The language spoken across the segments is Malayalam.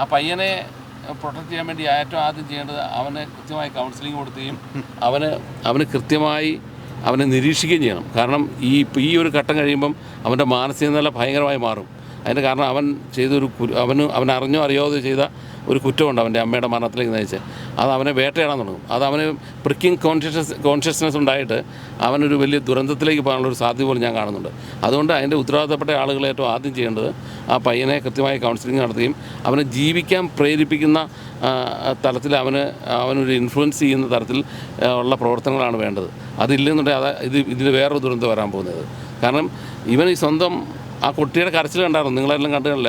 ആ പയ്യനെ പ്രൊട്ടക്ട് ചെയ്യാൻ വേണ്ടി ഏറ്റവും ആദ്യം ചെയ്യേണ്ടത് അവന് കൃത്യമായി കൗൺസിലിംഗ് കൊടുക്കുകയും അവന് അവന് കൃത്യമായി അവനെ നിരീക്ഷിക്കുകയും ചെയ്യണം. കാരണം ഈ ഈ ഒരു ഘട്ടം കഴിയുമ്പം അവന്റെ മാനസിക നില ഭയങ്കരമായി മാറും. അതിന്റെ കാരണം അവൻ ചെയ്തൊരു അവന് അവൻ അറിഞ്ഞോ അറിയാതെ ചെയ്ത ഒരു കുറ്റമുണ്ട് അവന്റെ അമ്മയുടെ മരണത്തിലേക്ക് നയിച്ച് അത് അവനെ വേട്ടയാടാൻ തുടങ്ങും. അത് അവന് പ്രിക്കിങ് കോൺഷ്യസ് കോൺഷ്യസ്നെസ് ഉണ്ടായിട്ട് അവനൊരു വലിയ ദുരന്തത്തിലേക്ക് പോകാനുള്ള ഒരു സാധ്യത പോലും ഞാൻ കാണുന്നുണ്ട്. അതുകൊണ്ട് അതിന്റെ ഉത്തരവാദിത്തപ്പെട്ട ആളുകൾ ഏറ്റവും ആദ്യം ചെയ്യേണ്ടത് ആ പയ്യനെ കൃത്യമായി കൗൺസിലിംഗ് നടത്തുകയും അവനെ ജീവിക്കാൻ പ്രേരിപ്പിക്കുന്ന തലത്തിൽ അവന് അവനൊരു ഇൻഫ്ലുവൻസ് ചെയ്യുന്ന തരത്തിൽ ഉള്ള പ്രവർത്തനങ്ങളാണ് വേണ്ടത്. അതില്ലെന്നുണ്ടെങ്കിൽ അത് ഇത് ഇതിൽ വേറൊരു ദുരന്തം വരാൻ പോകുന്നത്. കാരണം ഇവൻ ഈ സ്വന്തം ആ കുട്ടിയുടെ കരച്ചിൽ കണ്ടായിരുന്നു. നിങ്ങളെല്ലാം കണ്ടില്ല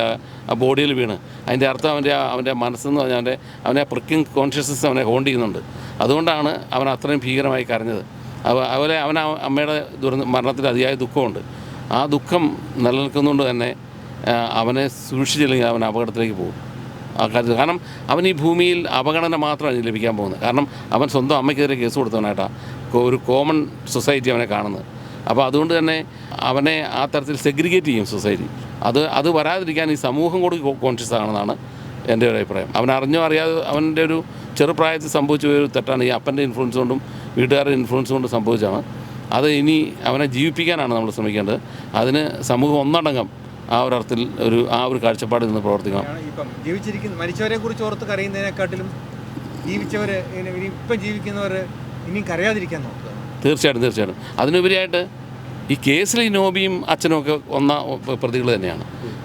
ആ ബോഡിയിൽ വീണ്. അതിന്റെ അർത്ഥം അവന്റെ അവന്റെ മനസ്സെന്ന് പറഞ്ഞാൽ അവന്റെ അവനെ പ്രിക്കിങ് കോൺഷ്യസ്നസ് അവനെ ഹോൾഡ് ചെയ്യുന്നുണ്ട്. അതുകൊണ്ടാണ് അവൻ അത്രയും ഭീകരമായി കരഞ്ഞത്. അവരെ അവൻ അമ്മയുടെ ദുരന്ത മരണത്തിൽ അതിയായ ദുഃഖമുണ്ട്. ആ ദുഃഖം നിലനിൽക്കുന്നതുകൊണ്ട് തന്നെ അവനെ സൂക്ഷിച്ചില്ലെങ്കിൽ അവൻ അപകടത്തിലേക്ക് പോകും. ആ കാര്യത്തിൽ കാരണം അവൻ ഈ ഭൂമിയിൽ അവഗണന മാത്രമാണ് ലഭിക്കാൻ പോകുന്നത്. കാരണം അവൻ സ്വന്തം അമ്മയ്ക്കെതിരെ കേസ് കൊടുത്തവനായിട്ടാണ്. ഒരു കോമൺ സൊസൈറ്റി അവനെ കാണുന്നത്. അപ്പോൾ അതുകൊണ്ട് തന്നെ അവനെ ആ തരത്തിൽ സെഗ്രിഗേറ്റ് ചെയ്യും സൊസൈറ്റി അത് അത് വരാതിരിക്കാൻ ഈ സമൂഹം കൂടി കോൺഷ്യസ് ആണെന്നാണ് എന്റെ ഒരു അഭിപ്രായം. അവൻ അറിഞ്ഞോ അറിയാതെ അവന്റെ ഒരു ചെറുപ്രായത്തിൽ സംഭവിച്ച ഒരു തെറ്റാണ്. ഈ അപ്പന്റെ ഇൻഫ്ലുവൻസ് കൊണ്ടും വീട്ടുകാരുടെ ഇൻഫ്ലുവൻസ് കൊണ്ടും സംഭവിച്ചാണ് അത് ഇനി അവനെ ജീവിപ്പിക്കാനാണ് നമ്മൾ ശ്രമിക്കേണ്ടത്. അതിന് സമൂഹം ഒന്നടങ്കം ആ ഒരു അർത്ഥത്തിൽ ഒരു ആ ഒരു കാഴ്ചപ്പാടിൽ നിന്ന് പ്രവർത്തിക്കണം. ജീവിച്ചിരിക്കുന്ന മരിച്ചവരെ കുറിച്ച് ഓർത്ത് കരയുന്നതിനെക്കാട്ടിലും ജീവിച്ചവർ ഇപ്പം ജീവിക്കുന്നവർ ഇനിയും കരയാതിരിക്കാൻ നോക്കുക. തീർച്ചയായിട്ടും തീർച്ചയായിട്ടും. അതിനുപരിയായിട്ട് ഈ കേസിൽ ഈ നോബിയും അച്ഛനും ഒക്കെ ഒന്ന പ്രതികൾ തന്നെയാണ്.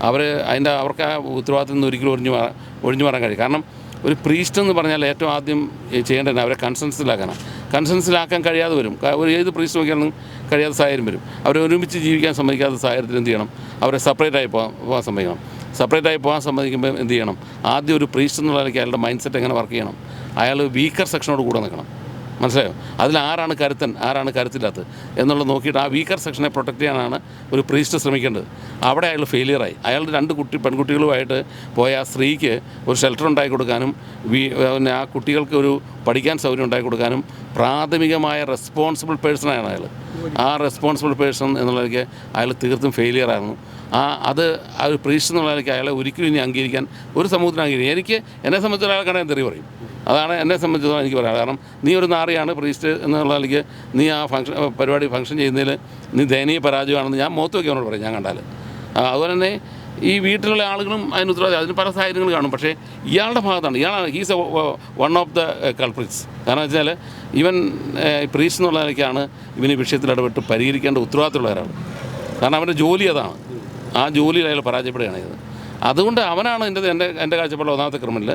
അവർ അതിന്റെ അവർക്ക് ആ ഉത്തരവാദിത്തത്തിൽ നിന്ന് ഒരിക്കലും ഒഴിഞ്ഞു മാറാൻ ഒഴിഞ്ഞു മാറാൻ കഴിയും കാരണം ഒരു പ്രീസ്റ്റ് എന്ന് പറഞ്ഞാൽ ഏറ്റവും ആദ്യം ചെയ്യേണ്ടത് അവരെ കൺസെൻസിലാക്കണം കൺസെൻസിലാക്കാൻ കഴിയാതെ വരും. ഒരു ഏത് പ്രീസ്റ്റ് നോക്കിയാലും കഴിയാത്ത സാഹചര്യം വരും. അവരെ ഒരുമിച്ച് ജീവിക്കാൻ സമ്മതിക്കാത്ത സാഹചര്യത്തിൽ എന്ത് ചെയ്യണം? അവരെ സെപ്പറേറ്റായി പോകാൻ പോകാൻ സമ്മതിക്കണം. സെപ്പറേറ്റായി പോകാൻ സമ്മതിക്കുമ്പോൾ എന്ത് ചെയ്യണം? ആദ്യം ഒരു പ്രീസ്റ്റ് എന്നുള്ള നിലയ്ക്ക് അയാളുടെ മൈൻഡ് സെറ്റ് എങ്ങനെ വർക്ക് ചെയ്യണം? അയാൾ വീക്കർ സെക്ഷനോട് കൂടെ നിൽക്കണം. മനസ്സിലായോ? അതിൽ ആരാണ് കരുത്തൻ? ആരാണ് കരുത്തില്ലാത്തത്? എന്നുള്ളത് നോക്കിയിട്ട് ആ വീക്കർ സെക്ഷനെ പ്രൊട്ടക്ട് ചെയ്യാനാണ് ഒരു പ്രീസ്റ്റ് ശ്രമിക്കേണ്ടത്. അവിടെ അയാൾ ഫെയിലിയറായി അയാൾ രണ്ട് കുട്ടി പെൺകുട്ടികളുമായിട്ട് പോയ ആ സ്ത്രീക്ക് ഒരു ഷെൽട്ടർ ഉണ്ടാക്കി കൊടുക്കാനും പിന്നെ ആ കുട്ടികൾക്ക് ഒരു പഠിക്കാൻ സൗകര്യം ഉണ്ടാക്കി കൊടുക്കാനും പ്രാഥമികമായ റെസ്പോൺസിബിൾ പേഴ്സണാണ് അയാൾ ആ റെസ്പോൺസിബിൾ പേഴ്സൺ എന്നുള്ളതിലേക്ക് അയാൾ തീർത്തും ഫെയിലിയർ ആയിരുന്നു. ആ അത് ആ ഒരു പ്രീസ്റ്റ് എന്നുള്ളതിലേക്ക് അയാളെ ഒരിക്കലും ഇനി അംഗീകരിക്കാൻ ഒരു സമൂഹത്തിന് അംഗീകരിക്കും എനിക്ക് എന്നെ സംബന്ധിച്ചിടത്തോളം അയാളെ കണ്ടാൽ തെറി പറയും. അതാണ് എന്നെ സംബന്ധിച്ചിടത്തോളം എനിക്ക് പറയാം കാരണം നീ ഒരു നാറിയാണ് പ്രീസ്റ്റ് എന്നുള്ള നിലയ്ക്ക് നീ ആ ഫംഗ്ഷൻ പരിപാടി ഫംഗ്ഷൻ ചെയ്യുന്നതിൽ നീ ദയനീയ പരാജയമാണെന്ന് ഞാൻ മുഖത്ത് നോക്കി അവനോട് പറയും ഞാൻ കണ്ടാൽ അതുപോലെ തന്നെ ഈ വീട്ടിലുള്ള ആളുകളും അതിന് ഉത്തരവാദി അതിന് പല സാഹചര്യങ്ങൾ കാണും. പക്ഷേ ഇയാളുടെ ഭാഗത്താണ്. ഇയാളാണ് he's one of the culprits കാരണം വെച്ചാൽ ഇവൻ പ്രീസ് എന്നുള്ള നിലയ്ക്കാണ് ഇവന് വിഷയത്തിൽ ഇടപെട്ട് പരിഹരിക്കേണ്ട ഉത്തരവാദിത്തമുള്ള ഒരാൾ. കാരണം അവന്റെ ജോലി അതാണ്. ആ ജോലിയിൽ അയാൾ പരാജയപ്പെടുകയാണ് ചെയ്തത്. അതുകൊണ്ട് അവനാണ് എന്റെ എന്റെ എന്റെ കാഴ്ചപ്പാടിൽ ഒന്നാമത്തെ ക്രിമിനൽ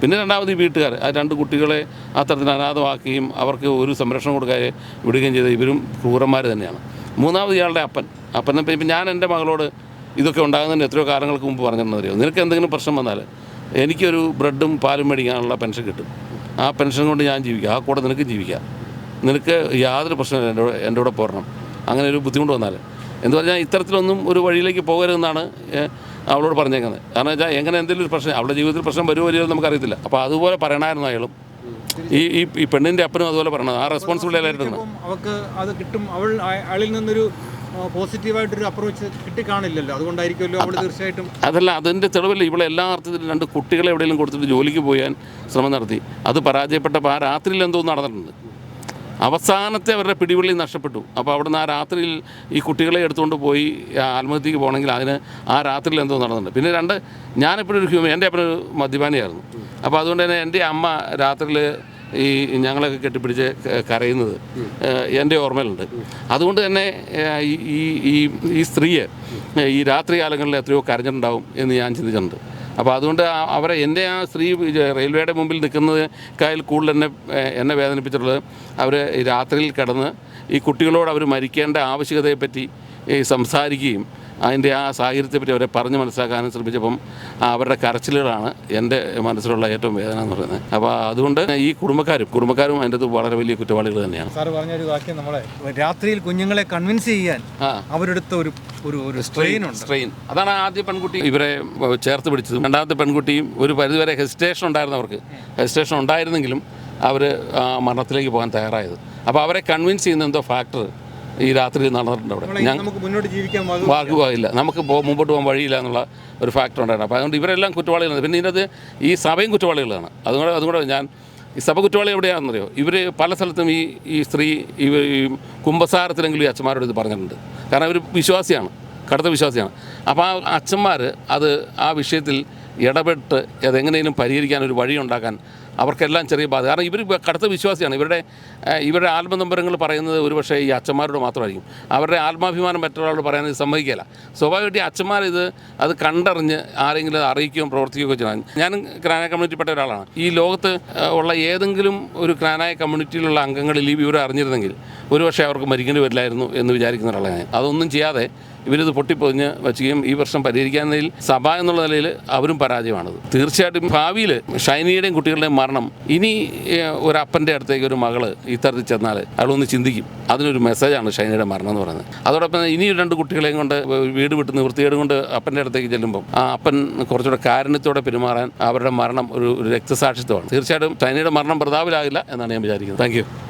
പിന്നെ രണ്ടാമത് ഈ വീട്ടുകാർ. ആ രണ്ട് കുട്ടികളെ അത്തരത്തിൽ അനാഥമാക്കുകയും അവർക്ക് ഒരു സംരക്ഷണം കൊടുക്കാതെ വിടുകയും ചെയ്ത ഇവരും ക്രൂരന്മാർ തന്നെയാണ്. മൂന്നാമത് ഇയാളുടെ അപ്പൻ. അപ്പൻ ഇപ്പം ഞാൻ എന്റെ മകളോട് ഇതൊക്കെ ഉണ്ടാകുന്നതിന് എത്രയോ കാലങ്ങൾക്ക് മുമ്പ് പറഞ്ഞിരുന്നറിയോ നിനക്ക് എന്തെങ്കിലും പ്രശ്നം വന്നാൽ എനിക്കൊരു ബ്രെഡും പാലും മേടിക്കാനുള്ള പെൻഷൻ കിട്ടും. ആ പെൻഷൻ കൊണ്ട് ഞാൻ ജീവിക്കാം. ആ കൂടെ നിനക്ക് ജീവിക്കാം. നിനക്ക് യാതൊരു പ്രശ്നമില്ല എന്റെ കൂടെ എന്റെ കൂടെ പോരണം. അങ്ങനെ ഒരു ബുദ്ധിമുട്ട് വന്നാൽ എന്ന് പറഞ്ഞാൽ ഇത്തരത്തിലൊന്നും ഒരു വഴിയിലേക്ക് പോകരുതെന്നാണ് അവളോട് പറഞ്ഞേക്കുന്നത്. കാരണം വെച്ചാൽ എങ്ങനെ എന്തെങ്കിലും ഒരു പ്രശ്നം അവളുടെ ജീവിതത്തിൽ പ്രശ്നം വരുമോ ഇല്ലയോ എന്ന് നമുക്കറിയത്തില്ല. അപ്പോൾ അതുപോലെ പറയണമായിരുന്നു അയാളും. ഈ ഈ പെണ്ണിന്റെ അപ്പനും അതുപോലെ പറയണത്. ആ റെസ്പോൺസിബിലിറ്റി എടുക്കണം അവൾക്ക് അത് കിട്ടും. അവൾ അയ- അയാളിൽ നിന്നൊരു പോസിറ്റീവായിട്ടൊരു അപ്രോച്ച് കിട്ടിക്കാണില്ലല്ലോ. അതുകൊണ്ടായിരിക്കുമല്ലോ അവൾ തീർച്ചയായിട്ടും അതല്ല അതിന്റെ തെളിവല്ല. ഇവിടെ എല്ലാ അർത്ഥത്തിലും രണ്ട് കുട്ടികളെ എവിടെയെങ്കിലും കൊടുത്തിട്ട് ജോലിക്ക് പോയാൻ ശ്രമം നടത്തി. അത് പരാജയപ്പെട്ടപ്പോൾ ആ രാത്രിയിൽ എന്തോ നടന്നിട്ടുണ്ട്. അവസാനത്തെ അവരുടെ പിടിവള്ളി നഷ്ടപ്പെട്ടു. അപ്പോൾ അവിടുന്ന് ആ രാത്രിയിൽ ഈ കുട്ടികളെ എടുത്തുകൊണ്ട് പോയി ആത്മഹത്യക്ക് പോകണമെങ്കിൽ അതിന് ആ രാത്രിയിൽ എന്തോ നടന്നിട്ടുണ്ട്. പിന്നെ രണ്ട് ഞാനെപ്പോഴും ഒരു ഹ്യൂമൻ എന്റെ അപ്പനൊരു മദ്യപാനിയായിരുന്നു. അപ്പോൾ അതുകൊണ്ട് തന്നെ എന്റെ അമ്മ രാത്രിയിൽ ഈ ഞങ്ങളൊക്കെ കെട്ടിപ്പിടിച്ച് കരയുന്നത് എന്റെ ഓർമ്മയിലുണ്ട്. അതുകൊണ്ട് തന്നെ ഈ ഈ- ഈ സ്ത്രീയെ ഈ രാത്രി കാലങ്ങളിൽ എത്രയോ കരഞ്ഞിട്ടുണ്ടാവും എന്ന് ഞാൻ ചിന്തിച്ചിട്ടുണ്ട്. അപ്പോൾ അതുകൊണ്ട് അവരെ എന്റെ ആ സ്ത്രീ റെയിൽവേയുടെ മുമ്പിൽ നിൽക്കുന്നത് കയ്യിൽ കൂടുതൽ എന്നെ എന്നെ വേദനിപ്പിച്ചിട്ടുള്ളത് അവർ രാത്രിയിൽ കിടന്ന് ഈ കുട്ടികളോട് അവർ മരിക്കേണ്ട ആവശ്യകതയെപ്പറ്റി സംസാരിക്കുകയും അതിന്റെ ആ സാഹചര്യത്തെപ്പറ്റി അവരെ പറഞ്ഞ് മനസ്സിലാക്കാനും ശ്രമിച്ചപ്പം അവരുടെ കരച്ചിലുകളാണ് എന്റെ മനസ്സിലുള്ള ഏറ്റവും വേദന എന്ന് പറയുന്നത്. അപ്പോൾ അതുകൊണ്ട് ഈ കുടുംബക്കാരും കുടുംബക്കാരും അതിന്റെ അത് വളരെ വലിയ കുറ്റവാളികൾ തന്നെയാണ്. സാർ പറഞ്ഞ ഒരു വാക്യം നമ്മളെ രാത്രിയിൽ കുഞ്ഞുങ്ങളെ കൺവിൻസ് ചെയ്യാൻ അവരെടുത്ത ഒരു ഒരു ഒരു സ്ട്രെയിൻ സ്ട്രെയിൻ അതാണ് ആദ്യ പെൺകുട്ടി ഇവരെ ചേർത്ത് പിടിച്ചതും. രണ്ടാമത്തെ പെൺകുട്ടിയും ഒരു പരിധിവരെ ഹെസിറ്റേഷൻ ഉണ്ടായിരുന്നു അവർക്ക്. ഹെസിറ്റേഷൻ ഉണ്ടായിരുന്നെങ്കിലും അവർ മരണത്തിലേക്ക് പോകാൻ തയ്യാറായത്. അപ്പോൾ അവരെ കൺവിൻസ് ചെയ്യുന്ന എന്തോ ഫാക്ടർ ഈ രാത്രി നടന്നിട്ടുണ്ട് അവിടെ. നമ്മളെ ഞാൻ നമുക്ക് മുമ്പോട്ട് പോകാൻ വഴിയില്ല എന്നുള്ള ഒരു ഫാക്ടർ ഉണ്ടായിരുന്നു. അപ്പോൾ അതുകൊണ്ട് ഇവരെല്ലാം കുറ്റവാളികളാണ്. പിന്നെ ഇതിനകത്ത് ഈ സഭയും കുറ്റവാളികളാണ്. അതുകൊണ്ട് അതുകൂടെ ഞാൻ ഈ സഭ കുറ്റവാളി എവിടെയാണെന്നറിയോ? ഇവർ പല സ്ഥലത്തും ഈ ഈ സ്ത്രീ ഈ ഈ കുംഭസാരത്തിലെങ്കിലും ഈ അച്ഛന്മാരോട് ഇത് പറഞ്ഞിട്ടുണ്ട്. കാരണം ഇവർ വിശ്വാസിയാണ്. കടുത്ത വിശ്വാസിയാണ്. അപ്പോൾ ആ അച്ഛന്മാർ അത് ആ വിഷയത്തിൽ ഇടപെട്ട് അതെങ്ങനെയും പരിഹരിക്കാൻ ഒരു വഴി ഉണ്ടാക്കാൻ അവർക്കെല്ലാം ചെറിയ ബാധ. കാരണം ഇവർ കടുത്ത വിശ്വാസിയാണ്. ഇവരുടെ ഇവരുടെ ആത്മനമ്പരങ്ങൾ പറയുന്നത് ഒരുപക്ഷേ ഈ അച്ഛന്മാരോട് മാത്രമായിരിക്കും. അവരുടെ ആത്മാഭിമാനം മറ്റൊരാളോട് പറയാൻ സമ്മതിക്കില്ല സ്വാഭാവികമായിട്ട് അച്ഛന്മാർ ഇത് അത് കണ്ടറിഞ്ഞ് ആരെങ്കിലും അറിയിക്കുകയും പ്രവർത്തിക്കുകയോ ചെയ്യണം ഞാനും ക്രാനായ കമ്മ്യൂണിറ്റിപ്പെട്ട ഒരാളാണ്. ഈ ലോകത്ത് ഉള്ള ഏതെങ്കിലും ഒരു ക്രാനായ കമ്മ്യൂണിറ്റിയിലുള്ള അംഗങ്ങളിൽ ഈ വിവരം അറിഞ്ഞിരുന്നെങ്കിൽ ഒരുപക്ഷെ അവർക്ക് മരിക്കേണ്ടി വരില്ലായിരുന്നു എന്ന് വിചാരിക്കുന്ന ഒരാളാണ് അതൊന്നും ചെയ്യാതെ ഇവരിത് പൊട്ടിപ്പൊതിഞ്ഞ് വച്ചുകയും ഈ വർഷം പരിഹരിക്കാനിൽ സഭ എന്നുള്ള നിലയിൽ അവരും പരാജയമാണത്. തീർച്ചയായിട്ടും ഭാവിയിൽ ഷൈനിയുടെയും കുട്ടികളുടെയും മരണം ഇനി ഒരു അടുത്തേക്ക് ഒരു മകൾ ഇത്തരത്തിൽ ചെന്നാൽ അയാളൊന്ന് ചിന്തിക്കും. അതിനൊരു മെസ്സേജാണ് ഷൈനിയുടെ മരണം എന്ന് പറയുന്നത്. അതോടൊപ്പം ഇനി രണ്ട് കുട്ടികളെയും കൊണ്ട് വീട് വിട്ട് നിവൃത്തികേട് കൊണ്ട് അപ്പന്റെ അടുത്തേക്ക് ചെല്ലുമ്പോൾ ആ അപ്പൻ കുറച്ചുകൂടെ കാരണത്തോടെ പെരുമാറാൻ അവരുടെ മരണം ഒരു രക്തസാക്ഷിത്വമാണ്. തീർച്ചയായിട്ടും ഷൈനിയുടെ മരണം പ്രതാപിലാകില്ല എന്നാണ് ഞാൻ വിചാരിക്കുന്നത്. താങ്ക്